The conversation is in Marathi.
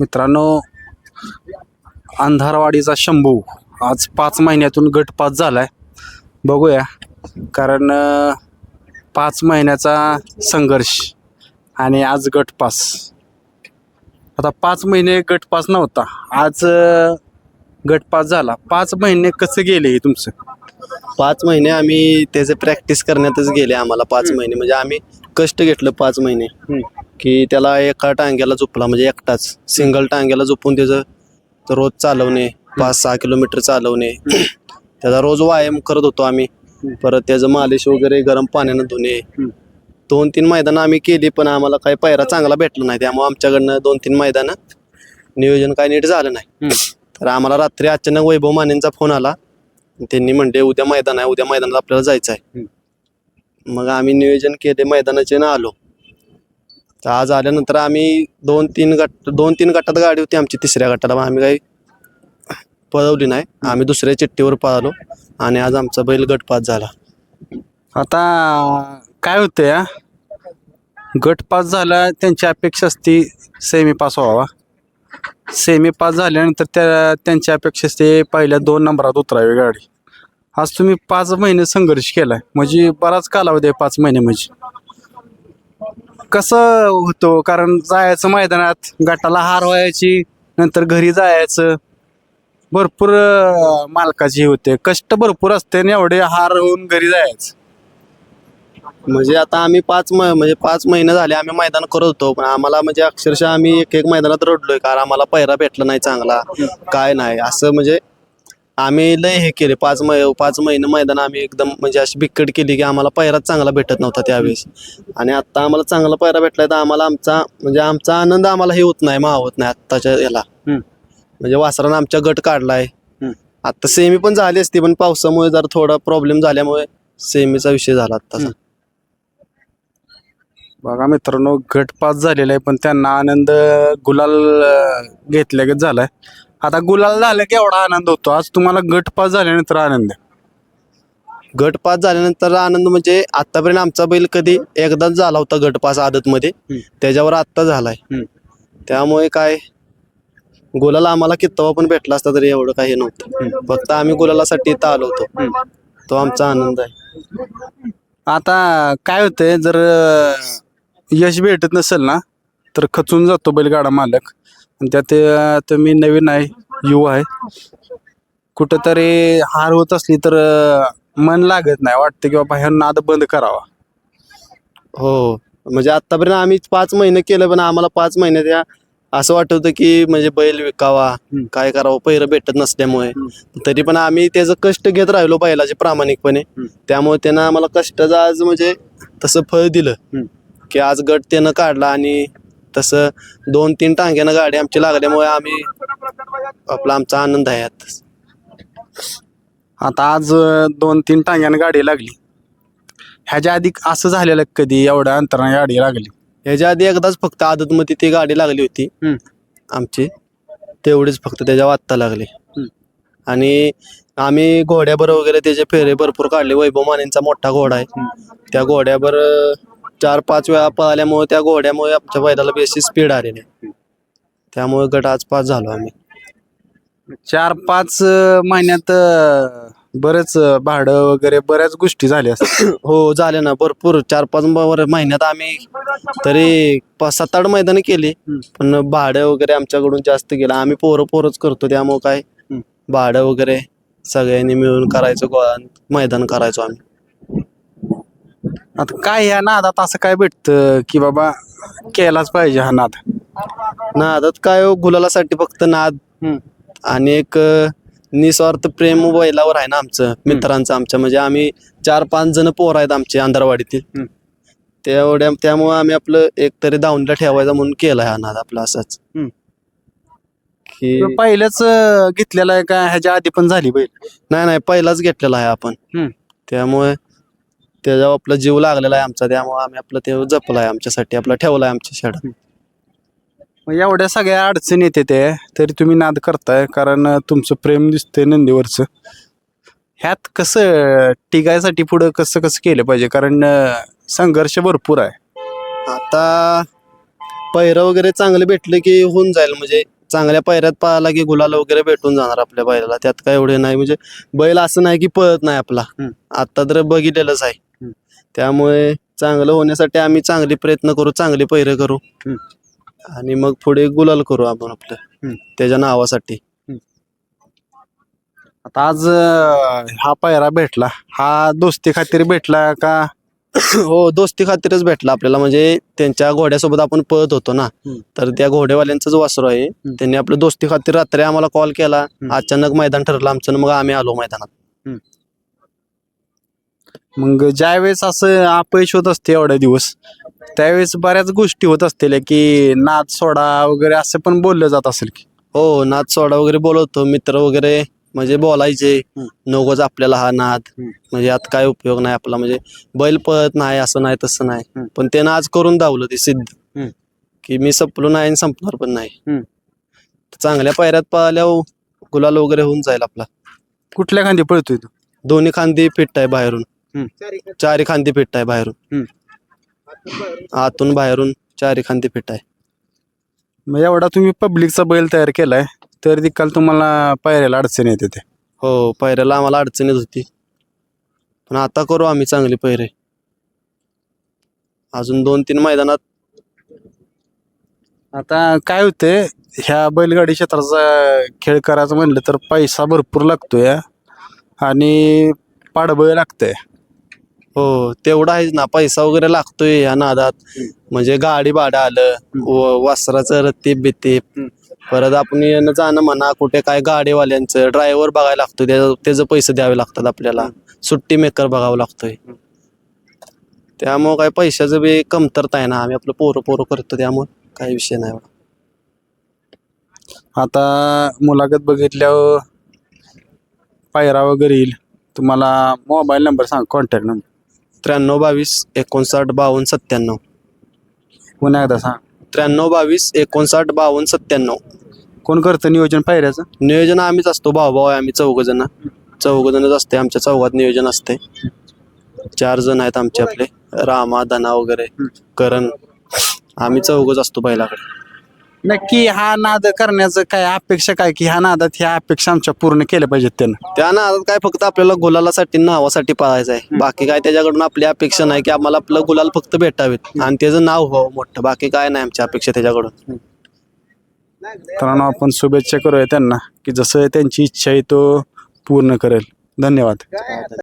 मित्रांनो अंधारवाडीचा शंभू आज पाच महिन्यातून गट पास झालाय. बघूया कारण पाच महिन्याचा संघर्ष आणि आज गट पास आता पाच महिने गट पास नव्हता आज अं, गट पास झाला. पाच महिने कसं गेले हे तुमचं? पाच महिने आम्ही त्याचे प्रॅक्टिस करण्यातच गेले आम्हाला पाच महिने. म्हणजे आम्ही कष्ट घेतलं पाच महिने. की त्याला एका टांग्याला झोपला म्हणजे एकटाच. सिंगल टांग्याला झोपून त्याचं तर रोज चालवणे पाच सहा किलोमीटर चालवणे. त्याचा रोज व्यायाम करत होतो आम्ही. परत त्याचं मालिश वगैरे गरम पाण्यानं धुणे. दोन तीन मैदानं आम्ही केली पण आम्हाला काही पायरा चांगला भेटला नाही. त्यामुळे आमच्याकडनं दोन तीन मैदानं नियोजन काही नीट झालं नाही. तर आम्हाला रात्री अचानक वैभव मानेंचा फोन आला. त्यांनी म्हणले उद्या मैदान आहे उद्या मैदानात आपल्याला जायचं आहे. मग आम्ही नियोजन केले मैदानाचे ना आलो. तर आज आल्यानंतर आम्ही दोन तीन गट दोन तीन गटात गाडी होती आमची. तिसऱ्या गटाला मग आम्ही काही पळवली नाही. आम्ही दुसऱ्या चिठ्ठीवर पळालो आणि आज आमचा बैल गटपात झाला. आता काय होतं या गट पास झाला त्यांची अपेक्षा असते सेमी पास व्हावा. सेमी पास झाल्यानंतर त्या त्यांची अपेक्षा असते पहिल्या दोन नंबरात उतरावी गाडी. आज तुम्ही पाच महिने संघर्ष केलाय. म्हणजे बराच कालावधी आहे पाच महिने म्हणजे. कसं होतो? कारण जायचं मैदानात गटाला हार व्हायची नंतर घरी जायचं. भरपूर मालकाची होते. कष्ट भरपूर असते आणि एवढे हार होऊन घरी जायचं. म्हणजे आता आम्ही पाच म म्हणजे पाच महिने झाले आम्ही मैदान करत होतो पण आम्हाला म्हणजे अक्षरशः आम्ही एक एक मैदानात रडलोय कारण आम्हाला पैरा भेटला नाही चांगला. काय नाही असं म्हणजे आम्ही लय हे केले. पाच मै पाच महिने मैदान आम्ही एकदम म्हणजे अशी बिकट केली की आम्हाला पैराच चांगला भेटत नव्हता त्यावेळेस. आणि आत्ता आम्हाला चांगला पैरा भेटलाय तर आम्हाला आमचा म्हणजे आमचा आनंद आम्हाला हे होत नाही मावत नाही आत्ताच्या याला. म्हणजे वासरानं आमच्या गट काढलाय. हम्म. आता सेमी पण झाली असती पण पावसामुळे जरा थोडा प्रॉब्लेम झाल्यामुळे सेमीचा विषय झाला आत्ताचा. बघा मित्रांनो गट पास झालेला आहे पण त्यांना आनंद गुलाल घेतल्यागत झालाय. आता गुलाल झालं की एवढा आनंद होतो. आज तुम्हाला गट पास झाल्यानंतर आनंद आहे. गट पास झाल्यानंतर आनंद म्हणजे आतापर्यंत आमचा बैल कधी एकदाच झाला होता गट पास आदतमध्ये. हम्म. त्याच्यावर आत्ता झालाय. हम्म. त्यामुळे काय गुलाला आम्हाला कितवा पण भेटला असता तरी एवढं काही नव्हतं. फक्त आम्ही गुलालासाठी इथं आलो होतो. तो आमचा आनंद आहे. आता काय होतंय जर अं, यश भेटत नसेल ना तर खचून जातो बैलगाडा मालक. आणि त्यात अं, तुम्ही नवीन आहे युवा आहे. कुठंतरी हार होत असली तर मन लागत नाही वाटतं की बाबा ह्या नाद बंद करावा. हो म्हणजे आतापर्यंत आम्ही पाच महिने केलं पण आम्हाला पाच महिन्यात या असं वाटत होतं की म्हणजे बैल विकावा. काय करावं पैर भेटत नसल्यामुळे. तरी पण आम्ही त्याचं कष्ट घेत राहिलो बैलाचे प्रामाणिकपणे. त्यामुळे त्यानं आम्हाला कष्टाचं आज म्हणजे तसं फळ दिलं. की आज गट त्यानं काढला आणि तसं दोन तीन टांग्यानं गाडी आमची लागल्यामुळे आम्ही आपला आमचा आनंद आहे यात आता आज अं, दोन तीन टांग्यानं गाडी लागली. ह्याच्या आधी असं झालेलं कधी? एवढ्या अंतराने गाडी लागली. ह्याच्या आधी एकदाच फक्त आदतमध्ये ती गाडी लागली होती. हम्म. आमची. तेवढीच फक्त त्याच्या आत्ता लागली. हम्म. आणि आम्ही घोड्याबर वगैरे त्याचे फेरे भरपूर काढले. वैभव मानेंचा मोठा घोडा आहे. त्या घोड्यावर अं, चार पाच वेळा पळाल्यामुळे त्या घोड्यामुळे आमच्या बैलाला बेसी स्पीड आलेली आहे. त्यामुळे गट आज पास झालो आम्ही. चार पाच अं, महिन्यात अं, बरेच अं, भाडं वगैरे बऱ्याच गोष्टी झाल्या हो झाले ना. भरपूर. चार पाच महिन्यात आम्ही तरी पाच सात आठ मैदानं केली. पण भाडं वगैरे आमच्याकडून जास्त गेलं. आम्ही पोरं पोरच करतो. त्यामुळं काय? हम्म. भाडं वगैरे सगळ्यांनी मिळून करायचं गोळा मैदान करायचो आम्ही. आता काय ह्या नादात असं काय भेटतं की बाबा केलाच पाहिजे हा नाद? नादात काय हो, गुलालासाठी फक्त नाद आणि एक अं, निस्वार्थ प्रेम बैलावर आहे ना आमचं मित्रांचं आमच्या. म्हणजे आम्ही चार पाच जण पोर आहेत आमचे अंधारवाडीतील. हम्म. तेवढ्या त्यामुळे आम्ही आपलं एक तरी दावणीला ठेवायचा म्हणून केला हा नाद आपला असाच. हम्म. की पहिल्याच अं, घेतलेला आहे का? ह्याच्या आधी पण झाली बैल. नाही नाही पहिलाच घेतलेला आहे आपण. हम्म. त्यामुळे त्याच्यावर आपला जीव लागलेला आहे आमचा त्यामुळे आम्ही आपलं ते जपलं आहे आमच्यासाठी आपला ठेवला आहे आमच्या शेड. मग एवढ्या सगळ्या अडचणी येते ते तरी तुम्ही नाद करताय कारण तुमचं प्रेम दिसतंय नंदीवरचं. ह्यात कसं टिकायसाठी पुढं कसं कसं केलं पाहिजे? कारण अं, संघर्ष भरपूर आहे. आता पैरं वगैरे चांगले भेटले की होऊन जाईल. म्हणजे चांगल्या पैऱ्यात पाहिला की गुलाल वगैरे भेटून जाणार आपल्या बैलाला. त्यात काय एवढे नाही. म्हणजे बैल असं नाही की पळत नाही आपला. हम्म. आता तर बघितलेलंच आहे. त्यामुळे चांगलं होण्यासाठी आम्ही चांगले प्रयत्न करू चांगले पैरे करू. हम्म. आणि मग पुढे गुलाल करू आपण आपलं हम्म. त्याच्या नावासाठी. आता आज अं, हा पायरा भेटला. हा दोस्ती खातीर भेटला का? हो दोस्ती खातीरच भेटला आपल्याला. म्हणजे त्यांच्या घोड्यासोबत आपण पळत होतो ना. हम्म. तर त्या घोडेवाल्यांचाच वासरू आहे. त्यांनी आपलं दोस्ती खातीर रात्री आम्हाला कॉल केला. अचानक मैदान ठरलं आमचं आणि मग आम्ही आलो मैदानात. मग ज्यावेळेस असं अपयश होत असते एवढ्या दिवस त्यावेळेस बऱ्याच गोष्टी होत असतील की नाद सोडा वगैरे असं पण बोललं जात असेल की हो नाद सोडा वगैरे बोलवतो मित्र वगैरे म्हणजे बोलायचे. नकोच आपल्याला हा नाद. म्हणजे यात काय उपयोग नाही आपला म्हणजे बैल पळत नाही असं नाही तसं नाही. पण त्यानं आज करून दावलं ते सिद्ध. की मी संपलो नाही आणि संपणार पण नाही. चांगल्या पायऱ्यात पळाल्यावर गुलाल वगैरे होऊन जाईल आपला कुठल्या खांदी पळतोय तू दोन्ही खांदी फिट आहे बाहेरून. चारी खांदी फिट आहे बाहेरून. आतून बाहेरून. चारी खांदी फिट आहे. मग एवढा तुम्ही पब्लिकचा बैल तयार केलाय तर देखील तुम्हाला पायऱ्याला अडचण येते ते हो पैऱ्याला आम्हाला अडचणीत होती. पण आता करू आम्ही चांगली पैरे अजून दोन तीन मैदानात. आता काय होतंय ह्या बैलगाडी क्षेत्राचा खेळ करायचं म्हणलं तर पैसा भरपूर लागतोय आणि पाडबळ लागतंय. हो तेवढा आहेच ना. पैसा वगैरे लागतोय या नादात. म्हणजे गाडी भाडं आलं व- वासराचं रत्तीप बित्तीप परत आपण येणं जाणं म्हणा कुठे काय गाडीवाल्यांचं ड्रायव्हर बघायला लागतो त्याचं त्याचं पैसे द्यावे लागतात आपल्याला. सुट्टी मेकर बघावं लागतोय. त्यामुळं काय पैशाचं बी कमतरता आहे ना. आम्ही आपलं पोरं पोरं करतो त्यामुळे काही विषय नाही आता मुलाखत बघितल्यावर पायरा वगैरे येईल. तुम्हाला मोबाईल नंबर सांग कॉन्टॅक्ट नंबर त्र्याण्णव बावीस एकोणसाठ बावन्न सत्त्याण्णव. पुन्हा एकदा सांग? त्र्याण्णव बावीस एकोणसाठ बावन्न सत्त्याण्णव. कोण करतं नियोजन पायऱ्याचं? नियोजन आम्हीच असतो भाऊ भाऊ आहे आम्ही चौघ जण चौघ जणच असते आमच्या चौघात नियोजन असते चार जण आहेत आमचे आपले रामा धना वगैरे करण. आम्ही चौघच असतो बैलाकडे नक्की हा नाद करण्याचं काय अपेक्षा काय की ह्या नादात ह्या अपेक्षा आमच्या पूर्ण केल्या पाहिजेत त्यानं. त्या ना काय फक्त आपल्याला गुलालासाठी नावासाठी पाळायचं आहे. बाकी काय त्याच्याकडून आपली अपेक्षा नाही की आम्हाला आपलं गुलाल फक्त भेटावेत आणि त्याचं नाव व्हावं मोठं. बाकी काय नाही आमची अपेक्षा त्याच्याकडून. मित्रांनो आपण शुभेच्छा करूया त्यांना की जसं त्यांची इच्छा आहे तो पूर्ण करेल. धन्यवाद.